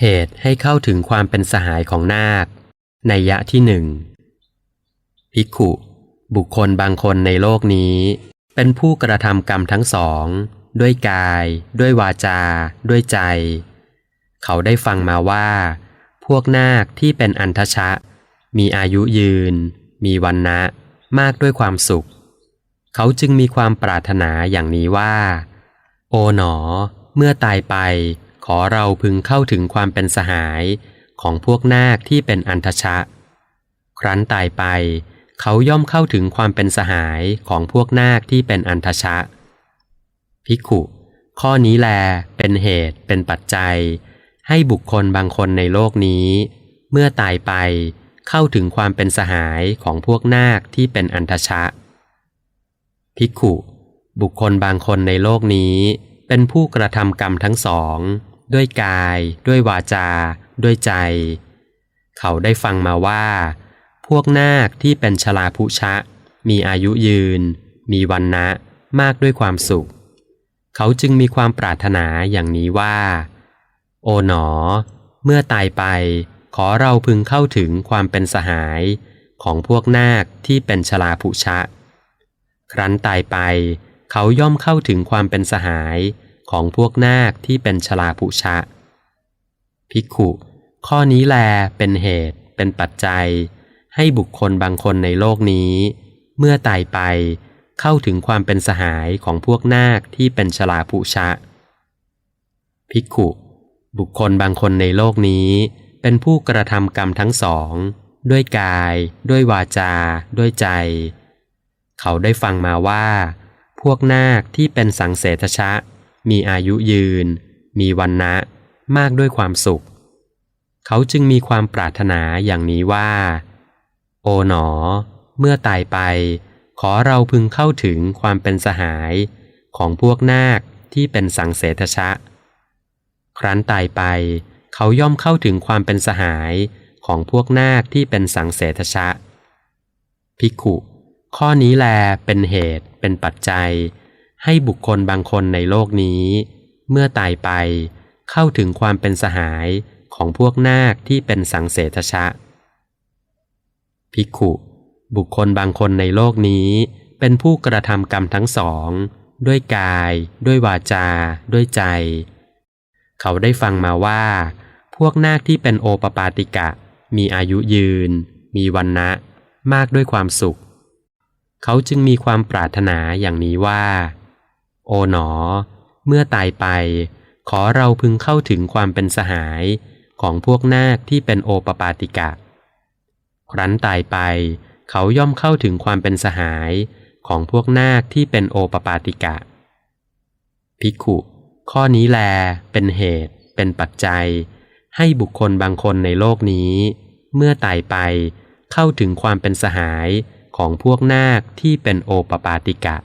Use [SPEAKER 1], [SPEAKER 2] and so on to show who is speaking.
[SPEAKER 1] เหตุให้เข้าถึงความเป็นสหายของนาค ในยะที่หนึ่งภิกขุ บุคคลบางคนในโลกนี้ เป็นผู้กระทำกรรมทั้งสอง ด้วยกาย ด้วยวาจา ด้วยใจ เขาได้ฟังมาว่า พวกนาคที่เป็นอันทชะ มีอายุยืน มีวันนะมากด้วยความสุข เขาจึงมีความปรารถนาอย่างนี้ว่า โอ๋หนอ เมื่อตายไป ขอเราพึงเข้าถึงความเป็นสหายของพวกนาคที่เป็นอันทชะ ครั้นตายไป เขาย่อมเข้าถึงความเป็นสหายของพวกนาคที่เป็นอันทชะภิกุ ข้อนี้แลเป็นเหตุเป็นปัจจัย ให้บุคคลบางคนในโลกนี้ เมื่อตายไปเข้าถึงความเป็นสหายของพวกนาคที่เป็นอันทชะภิกุ บุคคลบางคนในโลกนี้เป็นผู้กระทำกรรมทั้งสอง ด้วยกาย ด้วยวาจา ด้วยใจ เขาได้ฟังมาว่า พวกนาคที่เป็นชลาภุชะ มีอายุยืน มีวันนะมากด้วยความสุข เขาจึงมีความปรารถนาอย่างนี้ว่า โอ๋หนอ เมื่อตายไป ขอเราพึงเข้าถึงความเป็นสหายของพวกนาคที่เป็นชลาภุชะ ครั้นตายไป เขาย่อมเข้าถึงความเป็นสหาย ของพวกนาคที่เป็นชลาภุชะ ภิกขุ ข้อนี้แลเป็นเหตุเป็นปัจจัย ให้บุคคลบางคนในโลกนี้ เมื่อตายไปเข้าถึงความเป็นสหายของพวกนาคที่เป็นชลาภุชะ ภิกขุ บุคคลบางคนในโลกนี้ เป็นผู้กระทำกรรมทั้งสอง ด้วยกาย ด้วยวาจา ด้วยใจ เขาได้ฟังมาว่า พวกนาคที่เป็นสังเสทชะ มีอายุยืน มีวันนะมากด้วยความสุข เขาจึงมีความปรารถนาอย่างนี้ว่า โอ๋หนอ เมื่อตายไป ขอเราพึงเข้าถึงความเป็นสหายของพวกนาคที่เป็นสังเสทชะ ครั้นตายไป เขาย่อมเข้าถึงความเป็นสหายของพวกนาคที่เป็นสังเสทชะ ภิกขุ ข้อนี้แลเป็นเหตุเป็นปัจจัย ให้บุคคลบางคนในโลกนี้ เมื่อตายไป เข้าถึงความเป็นสหายของพวกนาคที่เป็นสังเสทชะ ภิกขุ บุคคลบางคนในโลกนี้ เป็นผู้กระทำกรรมทั้งสอง ด้วยกาย ด้วยวาจา ด้วยใจ เขาได้ฟังมาว่า พวกนาคที่เป็นโอปปาติกะ มีอายุยืน มีวันนะมากด้วยความสุข เขาจึงมีความปรารถนาอย่างนี้ว่า โอ๋หนอ เมื่อตายไป ขอเราพึงเข้าถึงความเป็นสหายของพวกนาคที่เป็นโอปปาติกะ ครั้นตายไป เขาย่อมเข้าถึงความเป็นสหายของพวกนาคที่เป็นโอปปาติกะ ภิกขุ ข้อนี้แล เป็นเหตุ เป็นปัจจัย ให้บุคคลบางคนในโลกนี้ เมื่อตายไป เข้าถึงความเป็นสหายของพวกนาคที่เป็นโอปปาติกะ